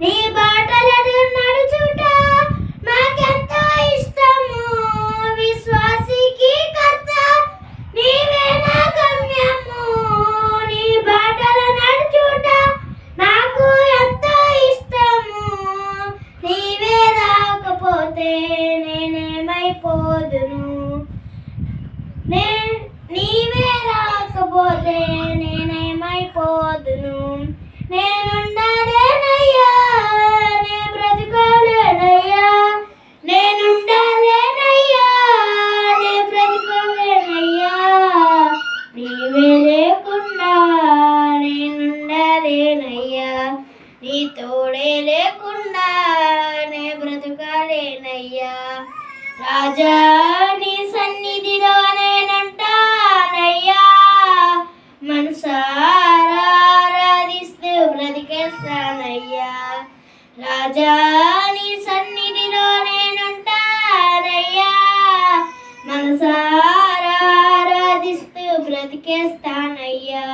నీ బాటలను నడుచుట మాకెంతో ఇష్టము. విశ్వాసికి కర్త. నీవే నా గమ్యము. నీ బాటల నడుచుట నాకు ఎంతో ఇష్టము. నీవే రాకపోతే నేనేమైపోదును. నే నీవే రాకపోతే నేనేమైపోదును. నే తోడే లేకుండా నే బ్రతుకాలేనయ్యా. రాజా నీ సన్నిధిలో నేనంటానయ్యా మనసారా ఆరాధిస్తూ బ్రతికేస్తానయ్యా. రాజా నీ సన్నిధిలో నేనుంటానయ్యా మనసారా ఆరాధిస్తూ బ్రతికేస్తానయ్యా.